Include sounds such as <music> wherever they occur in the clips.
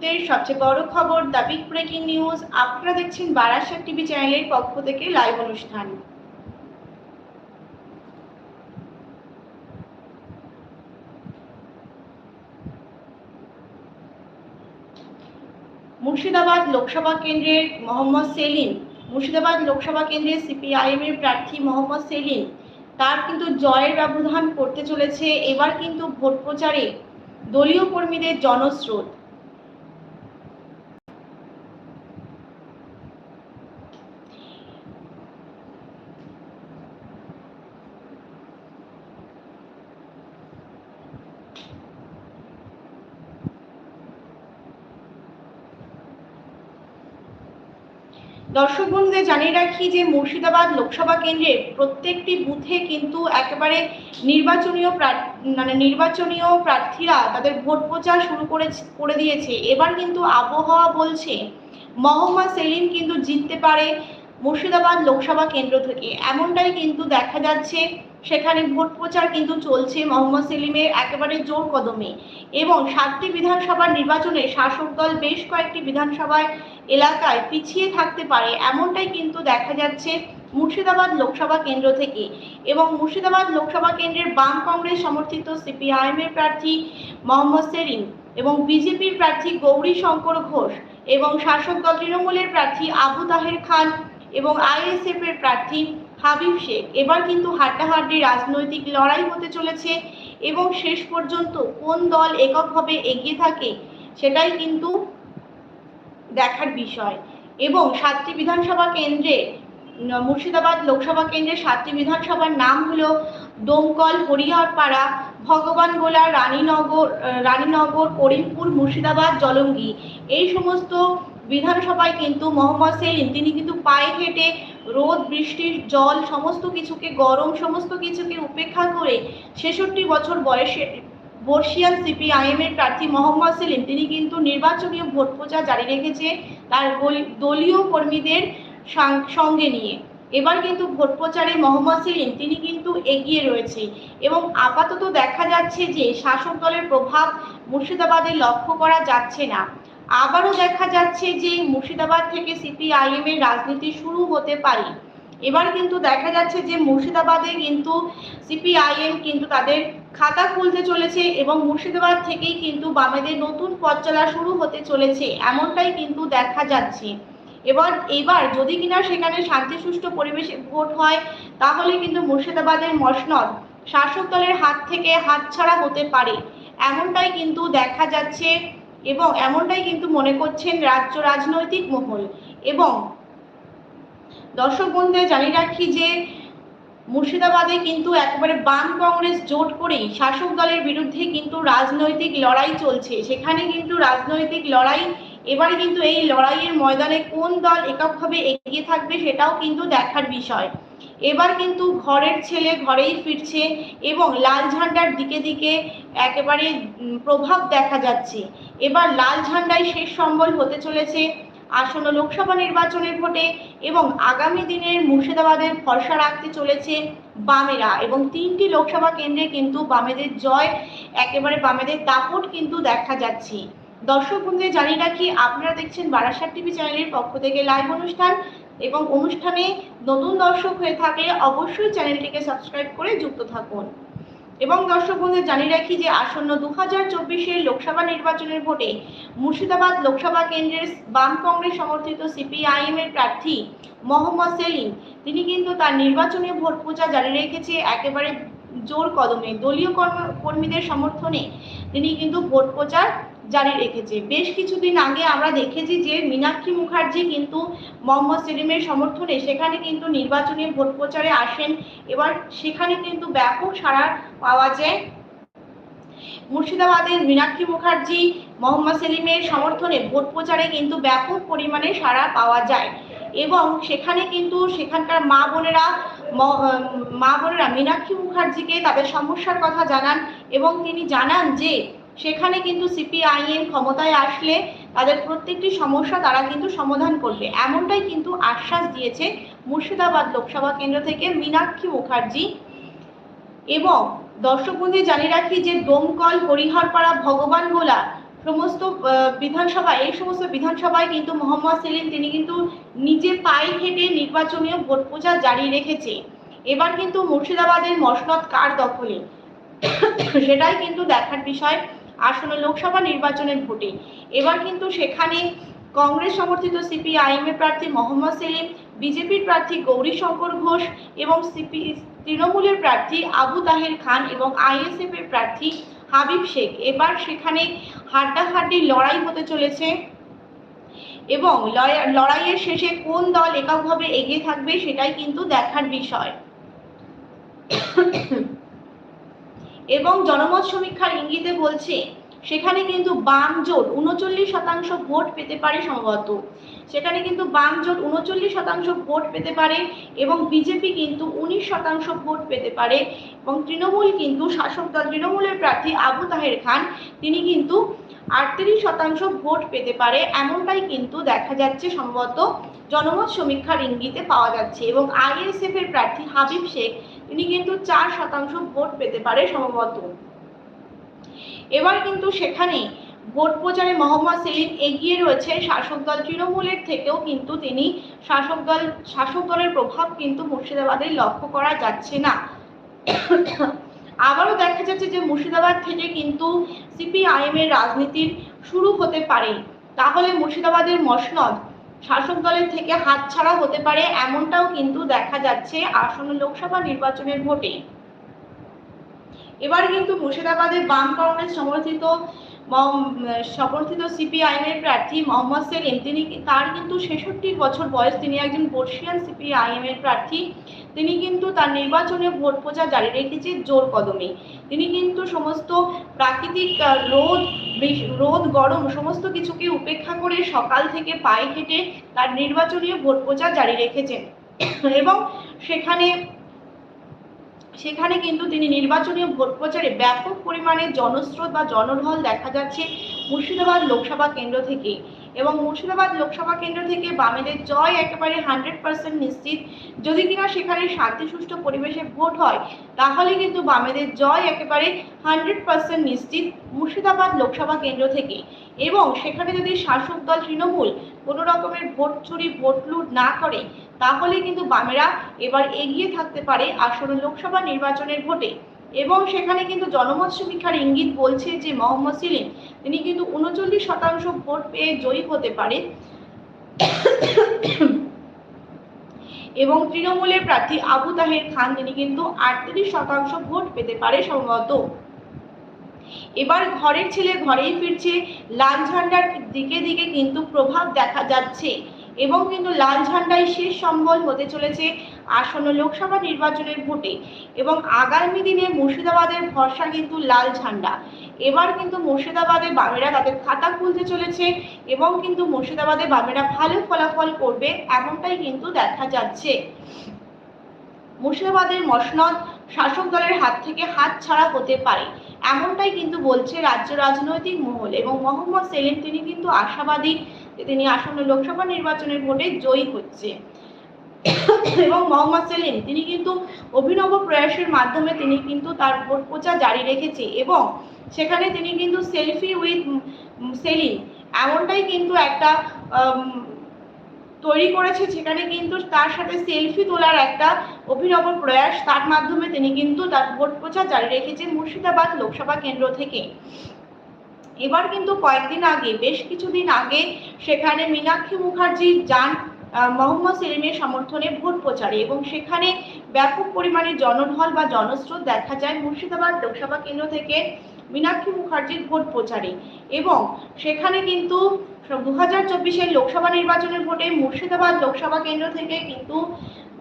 মুহূর্তের সবচেয়ে বড় খবর দ্য বিগ ব্রেকিং নিউজ। আপনারা দেখছেন বারাসাত টিভি চ্যানেলের পক্ষ থেকে লাইভ অনুষ্ঠান। মুর্শিদাবাদ লোকসভা কেন্দ্রের মোহাম্মদ সেলিম, মুর্শিদাবাদ লোকসভা কেন্দ্রের সিপিআইএম এর প্রার্থী মোহাম্মদ সেলিম, তার কিন্তু জয়ের ব্যবধান করতে চলেছে। এবার কিন্তু ভোট প্রচারে দলীয় কর্মীদের জনস্রোত। দর্শক বন্ধুদের জানিয়ে রাখি যে মুর্শিদাবাদ লোকসভা কেন্দ্রের প্রত্যেকটি বুথে কিন্তু একেবারে নির্বাচনীয় মানে নির্বাচনীয় প্রার্থীরা তাদের ভোট প্রচার শুরু করে করে দিয়েছে। এবার কিন্তু আবহাওয়া বলছে, মোহাম্মদ সেলিম কিন্তু জিততে পারে মুর্শিদাবাদ লোকসভা কেন্দ্র থেকে। এমনটাই কিন্তু দেখা যাচ্ছে, সেখানে ভোট প্রচার কিন্তু চলছে মোহাম্মদ সেলিমের একেবারে জোর কদমে। এবং সাতটি বিধানসভার নির্বাচনে শাসক দল বেশ কয়েকটি বিধানসভায় এলাকায় পিছিয়ে থাকতে পারে, এমনটাই কিন্তু দেখা যাচ্ছে মুর্শিদাবাদ লোকসভা কেন্দ্র থেকে। এবং মুর্শিদাবাদ লোকসভা কেন্দ্রের বাম কংগ্রেস সমর্থিত সিপিআইএম এর প্রার্থী মোহাম্মদ সেলিম এবং বিজেপির প্রার্থী গৌরী শঙ্কর ঘোষ এবং শাসক দল তৃণমূলের প্রার্থী আবু তাহের খান এবং আইএসএফ এর প্রার্থী হাবিব শেখ। এবার কিন্তু হাড্ডাহাড্ডি রাজনৈতিক লড়াই হতে চলেছে এবং শেষ পর্যন্ত কোন দল এককভাবে এগিয়ে থাকে সেটাই কিন্তু দেখার বিষয়। এবং সাতটি বিধানসভা কেন্দ্রে, মুর্শিদাবাদ লোকসভা কেন্দ্রের সাতটি বিধানসভার নাম হলো ডোমকল হরিহরপাড়া, ভগবানগোলা, রানীনগর রানীনগর, করিমপুর, মুর্শিদাবাদ, জলঙ্গি। এই সমস্ত বিধানসভায় কিন্তু মোহাম্মদ সেলিম, তিনি কিন্তু পায়ে হেঁটে রোদ বৃষ্টির জল, সমস্ত কিছুকে, গরম, সমস্ত কিছুকে উপেক্ষা করে ছেষট্টি বছর বয়সে বর্ষিয়ান সিপিআইএম এর প্রার্থী মোহাম্মদ সেলিম, তিনি কিন্তু নির্বাচনীয় ভোট প্রচার জারি রেখেছে তার দলীয় কর্মীদের সঙ্গে নিয়ে। এবার কিন্তু ভোট প্রচারে মোহাম্মদ সেলিম, তিনি কিন্তু এগিয়ে রয়েছে এবং আপাতত দেখা যাচ্ছে যে শাসক দলের প্রভাব মুর্শিদাবাদে লক্ষ্য করা যাচ্ছে না। আবারও দেখা যাচ্ছে যে মুর্শিদাবাদ থেকে সিপিআইএম এর রাজনীতি শুরু হতে পারে। এবার কিন্তু দেখা যাচ্ছে যে মুর্শিদাবাদে কিন্তু সিপিআইএম কিন্তু তাদের খাতা খুলতে চলেছে এবং মুর্শিদাবাদ থেকেই কিন্তু বামেদের নতুন পথ চলা শুরু হতে চলেছে, এমনটাই কিন্তু দেখা যাচ্ছে। এবার এবার যদি কিনা সেখানে শান্তি সুষ্ঠু পরিবেশে ভোট হয়, তাহলে কিন্তু মুর্শিদাবাদের মসনদ শাসক দলের হাত থেকে হাতছাড়া হতে পারে, এমনটাই কিন্তু দেখা যাচ্ছে এবং এমনটাই কিন্তু মনে করছেন রাজ্য রাজনৈতিক মহল। এবং দর্শক বন্ধুদের জানিয়ে রাখি যে মুর্শিদাবাদে কিন্তু একেবারে বাম কংগ্রেস জোট করেই শাসক দলের বিরুদ্ধে কিন্তু রাজনৈতিক লড়াই চলছে। সেখানে কিন্তু রাজনৈতিক লড়াই, এবারে কিন্তু এই লড়াইয়ের ময়দানে কোন দল এককভাবে এগিয়ে থাকবে সেটাও কিন্তু দেখার বিষয়। এবার কিন্তু ঘরের ছেলে ঘরেই ফিরছে এবং লাল ঝান্ডার দিকে দিকে একেবারে প্রভাব দেখা যাচ্ছে। এবার লাল ঝান্ডাই শেষ সম্বল হতে চলেছে আসন্ন লোকসভা নির্বাচনের ভোটে এবং আগামী দিনের মুর্শিদাবাদের ভরসা রাখতে চলেছে বামেরা এবং তিনটি লোকসভা কেন্দ্রে কিন্তু বামেদের জয়, একেবারে বামেদের দাপট কিন্তু দেখা যাচ্ছে। দর্শক বন্ধুদের জানিয়ে রাখি, আপনারা দেখছেন বারাসাত টিভি চ্যানেলের পক্ষ থেকে লাইভ অনুষ্ঠান এবং অনুষ্ঠানে নতুন দর্শক হয়ে থাকলে অবশ্যই চ্যানেলটিকে সাবস্ক্রাইব করে যুক্ত থাকুন। এবং দর্শক বন্ধু জানিয়ে রাখি যে আসন্ন দু হাজার চব্বিশের লোকসভা নির্বাচনের ভোটে মুর্শিদাবাদ লোকসভা কেন্দ্রের বাম কংগ্রেস সমর্থিত সিপিআইএম এর প্রার্থী মোহাম্মদ সেলিম। তিনি কিন্তু তার নির্বাচনী ভোট পূজা জারি রেখেছে একেবারে জোর কদমে। দলীয় কর্ম- কর্মীদের সমর্থনে তিনি কিন্তু ভোট প্রচার জারি রেখেছে। বেশ কিছুদিন আগে আমরা দেখেছি যে মীনাক্ষী মুখার্জি কিন্তু মোহাম্মদ সেলিমের সমর্থনে সেখানে কিন্তু নির্বাচনী ভোট প্রচারে আসেন। এবার সেখানে কিন্তু ব্যাপক সাড়া পাওয়া যায়। মুর্শিদাবাদের মীনাক্ষী মুখার্জি মোহাম্মদ সেলিমের সমর্থনে ভোট প্রচারে কিন্তু ব্যাপক পরিমাণে সাড়া পাওয়া যায়। এবং সেখানে কিন্তু সেখানকার মা বোনেরা, ম- বোনেরা মীনাক্ষী মুখার্জিকে তাদের সমস্যার কথা জানান এবং তিনি জানান যে সেখানে কিন্তু সিপিআইএম ক্ষমতায় আসলে তাদের প্রত্যেকটি সমস্যা তারা কিন্তু সমাধান করবে। এমনটাই কিন্তু আশ্বাস দিয়েছে মুর্শিদাবাদ লোকসভা কেন্দ্র থেকে মীনাক্ষী মুখার্জি। এবং দর্শক বন্ধু জানিয়ে রাখি যে ডোমকল হরিহরপাড়া ভগবান গোলা সমস্ত আহ, বিধানসভায় এই সমস্ত বিধানসভায় কিন্তু মোহাম্মদ সেলিম তিনি কিন্তু নিজে পায়ে হেঁটে নির্বাচনীয় ভোট প্রচার জারি রেখেছে। এবার কিন্তু মুর্শিদাবাদের মসনদ কার দখলে? সেটাই কিন্তু দেখার বিষয়। আসন্ন লোকসভা নির্বাচনের ভোটে। এবার কিন্তু সেখানে কংগ্রেস সমর্থিত সিপিআইএম এর প্রার্থী মোহাম্মদ সেলিম, বিজেপির প্রার্থী গৌরী শঙ্কর ঘোষ এবং সিপি তৃণমূলের প্রার্থী আবু তাহের খান এবং আইএসএফ এর প্রার্থী হাবিব শেখ। এবার সেখানে হাড্ডাহাড্ডি লড়াই হতে চলেছে এবং লড়াই- লড়াইয়ের শেষে কোন দল এককভাবে এগিয়ে থাকবে সেটাই কিন্তু দেখার বিষয়। এবং জনমত সমীক্ষার ইঙ্গিতে বলছে, সেখানে কিন্তু বাম জোট উনচল্লিশ শতাংশ ভোট পেতে পারে সম্ভবত। সেখানে কিন্তু বাম জোট উনচল্লিশ শতাংশ ভোট পেতে পারে এবং বিজেপি কিন্তু উনিশ শতাংশ ভোট পেতে পারে এবং তৃণমূল কিন্তু শাসক দল, তৃণমূলের প্রার্থী আবু তাহের খান, তিনি কিন্তু আটত্রিশ শতাংশ ভোট পেতে পারে এমনটাই কিন্তু দেখা যাচ্ছে সম্ভবত। জনমত সমীক্ষার ইঙ্গিতে পাওয়া যাচ্ছে এবং আইএসএফ এর প্রার্থী হাবিব শেখ তিনি কিন্তু চার শতাংশ ভোট পেতে পারে সম্ভবত এবার কিন্তু সেখানে ভোট প্রচারে মোহাম্মদ সেলিম এগিয়ে রয়েছে শাসক দল তৃণমূলের থেকেও কিন্তু তিনি শাসক দল, শাসক দলের প্রভাব কিন্তু মুর্শিদাবাদে লক্ষ্য করা যাচ্ছে না। আবারও দেখা যাচ্ছে যে মুর্শিদাবাদ থেকে কিন্তু সিপিআইএম এর রাজনীতির শুরু হতে পারে। তাহলে মুর্শিদাবাদের মসনদ শাসক দলের থেকে হাতছাড়া হতে পারে এমনটাও কিন্তু দেখা যাচ্ছে আসন্ন লোকসভা নির্বাচনের ভোটে। এবার কিন্তু মুর্শিদাবাদের বাম কংগ্রেস সমর্থিত সমর্থিত সিপিআইএম এর প্রার্থী মোহাম্মদ সেলিম, তিনি, তার কিন্তু ছেষট্টি বছর বয়স, তিনি একজন বর্ষিয়ান সিপিআইএম এর প্রার্থী। তিনি কিন্তু তার নির্বাচনে ভোট প্রচার জারি রেখেছে জোর কদমে। তিনি কিন্তু সমস্ত প্রাকৃতিক রোদ রোদ, গরম সমস্ত কিছুকে উপেক্ষা করে সকাল থেকে পায়ে হেঁটে তার নির্বাচনীয় ভোট প্রচার জারি রেখেছেন। এবং সেখানে সেখানে কিন্তু তিনি নির্বাচনীয় ভোট প্রচারে ব্যাপক পরিমাণে জনস্রোত বা জনঢল দেখা যাচ্ছে মুর্শিদাবাদ লোকসভা কেন্দ্র থেকে। এবং মুর্শিদাবাদ লোকসভা কেন্দ্র থেকে বামেদের জয় একেবারে হান্ড্রেড পার্সেন্ট নিশ্চিত। যদি কিনা সেখানে শান্তি, সুষ্ঠু পরিবেশে ভোট হয়, তাহলে কিন্তু বামেদের জয় একেবারে হান্ড্রেড পার্সেন্ট নিশ্চিত মুর্শিদাবাদ লোকসভা কেন্দ্র থেকে। এবং সেখানে যদি শাসক দল তৃণমূল কোনো রকমের ভোট চুরি, ভোট লুট না করে, তাহলে কিন্তু বামেরা এবার এগিয়ে থাকতে পারে আসন্ন লোকসভা নির্বাচনের ভোটে। এবং সেখানে কিন্তু জনমত সমীক্ষার ইঙ্গিত বলছে যে মোহাম্মদ সেলিম তিনি কিন্তু উনচল্লিশ শতাংশ ভোট পেয়ে জয়ী হতে পারে। এবং তৃণমূলের প্রার্থী আবু তাহের খান, তিনি কিন্তু আটত্রিশ শতাংশ ভোট পেতে পারে সম্ভবত। এবার ঘরের ছেলে ঘরেই ফিরছে, লাল ঝান্ডার দিকে দিকে কিন্তু প্রভাব দেখা যাচ্ছে এবং কিন্তু লাল ঝান্ডাই শেষ সম্বল হতে চলেছে আসন্ন লোকসভা নির্বাচনের ভোটে এবং আগামী দিনে মুর্শিদাবাদের ভরসা কিন্তু লাল ঝান্ডা। এবার কিন্তু মুর্শিদাবাদে বামেরা তাদের খাতা খুলতে চলেছে এবং কিন্তু মুর্শিদাবাদে বামেরা ভালো ফলাফল করবে এমনটাই কিন্তু দেখা যাচ্ছে। মুর্শিদাবাদের মসনদ শাসক দলের হাত থেকে হাত ছাড়া হতে পারে, এমনটাই কিন্তু বলছে রাজ্য রাজনৈতিক মহল এবং মোহাম্মদ সেলিম। তিনি কিন্তু আশাবাদী তিনি আসন্ন লোকসভা নির্বাচনের ভোটে জয়ী হচ্ছে। <coughs> এবং মোহাম্মদ সেলিম, তিনি কিন্তু অভিনব প্রয়াসের মাধ্যমে তিনি কিন্তু তার ভোট প্রচার জারি রেখেছে এবং সেখানে তিনি কিন্তু সেলফি উইথ সেলিম এমনটাই কিন্তু একটা তৈরি করেছে সেখানে কিন্তু তার সাথে সেলফি তোলার একটা অভিনব প্রয়াস তার মাধ্যমে তিনি কিন্তু তার ভোট প্রচার জারি রেখেছেন মুর্শিদাবাদ লোকসভা কেন্দ্র থেকে। এবার কিন্তু কয়েকদিন আগে, বেশ কিছুদিন আগে, সেখানে মীনাক্ষী মুখার্জি যান মোহাম্মদ সেলিমের সমর্থনে ভোট প্রচারে এবং সেখানে ব্যাপক পরিমাণে জনঢল বা জনস্রোত দেখা যায় মুর্শিদাবাদ লোকসভা কেন্দ্র থেকে মীনাক্ষী মুখার্জির ভোট প্রচারে। এবং সেখানে কিন্তু দু হাজার চব্বিশের লোকসভা নির্বাচনের ভোটে মুর্শিদাবাদ লোকসভা কেন্দ্র থেকে কিন্তু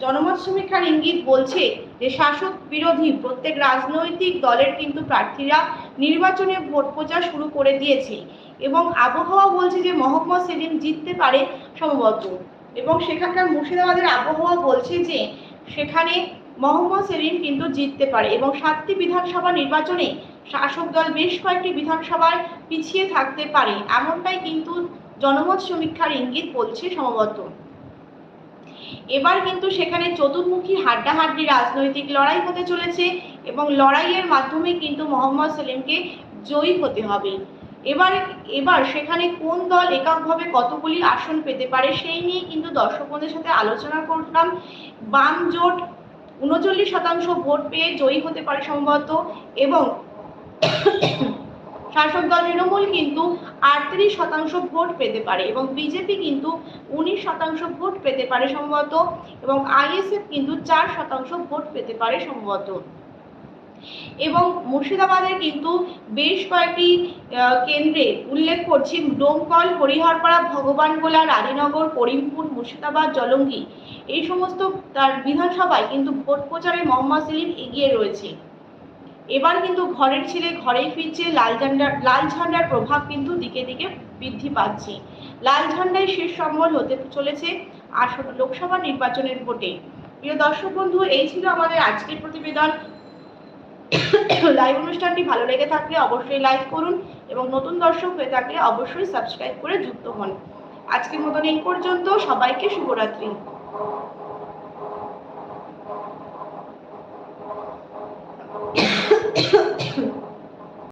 জনমত সমীক্ষার ইঙ্গিত বলছে যে শাসক বিরোধী প্রত্যেক রাজনৈতিক দলের কিন্তু প্রার্থীরা নির্বাচনে ভোট প্রচার শুরু করে দিয়েছে এবং আবহাওয়া বলছে যে মোহাম্মদ সেলিম জিততে পারে সম্ভবত এবং সেখানকার মুর্শিদাবাদের আবহাওয়া বলছে যে সেখানে মোহাম্মদ সেলিম কিন্তু জিততে পারে এবং সাতটি বিধানসভা নির্বাচনে শাসক দল বেশ কয়েকটি বিধানসভায় পিছিয়ে থাকতে পারে। এমনটাই কিন্তু জনমত সমীক্ষার ইঙ্গিত বলছে সম্ভবত এবার কিন্তু সেখানে চতুর্মুখী হাড্ডাহাড্ডি রাজনৈতিক লড়াই হতে চলেছে এবং লড়াইয়ের মাধ্যমে কিন্তু মোহাম্মদ সেলিমকে জয়ী হতে হবে। এবার এবার সেখানে কোন দল এককভাবে কতগুলি আসন পেতে পারে সেই নিয়ে কিন্তু দর্শক সাথে আলোচনা করলাম। বাম জোট উনচল্লিশ শতাংশ ভোট পেয়ে জয়ী হতে পারে সম্ভবত এবং শাসক দল তৃণমূল কিন্তু আটত্রিশ শতাংশ ভোট পেতে পারে এবং বিজেপি কিন্তু উনিশ শতাংশ ভোট পেতে পারে সম্ভবত এবং আইএসএফ কিন্তু চার শতাংশ ভোট পেতে পারে সম্ভবত। এবং মুর্শিদাবাদের কিন্তু বেশ কয়েকটি কেন্দ্রে উল্লেখ করছি, ডোমকল, হরিহরপাড়া, ভগবানগোলা, রানীনগর, করিমপুর, মুর্শিদাবাদ, জলঙ্গি। এই সমস্ত তার বিধানসভায় কিন্তু ভোট প্রচারে মোহাম্মদ সেলিম এগিয়ে রয়েছে। এবার কিন্তু ঘরের ছেলে ঘরেই ফিরছে, লাল ঝান্ডার লাল ঝান্ডার প্রভাব কিন্তু দিকে দিকে বৃদ্ধি পাচ্ছে। লাল ঝান্ডায় শেষ সম্বল হতে চলেছে আসন্ন লোকসভা নির্বাচনের ভোটে। প্রিয় দর্শক বন্ধু, এই ছিল আমাদের আজকের প্রতিবেদন। লাইভ অনুষ্ঠানটি ভালো লেগে থাকলে অবশ্যই লাইক করুন এবং নতুন দর্শক হয়ে থাকলে অবশ্যই সাবস্ক্রাইব করে যুক্ত হন। আজকের মতন এই পর্যন্ত সবাইকে শুভরাত্রি।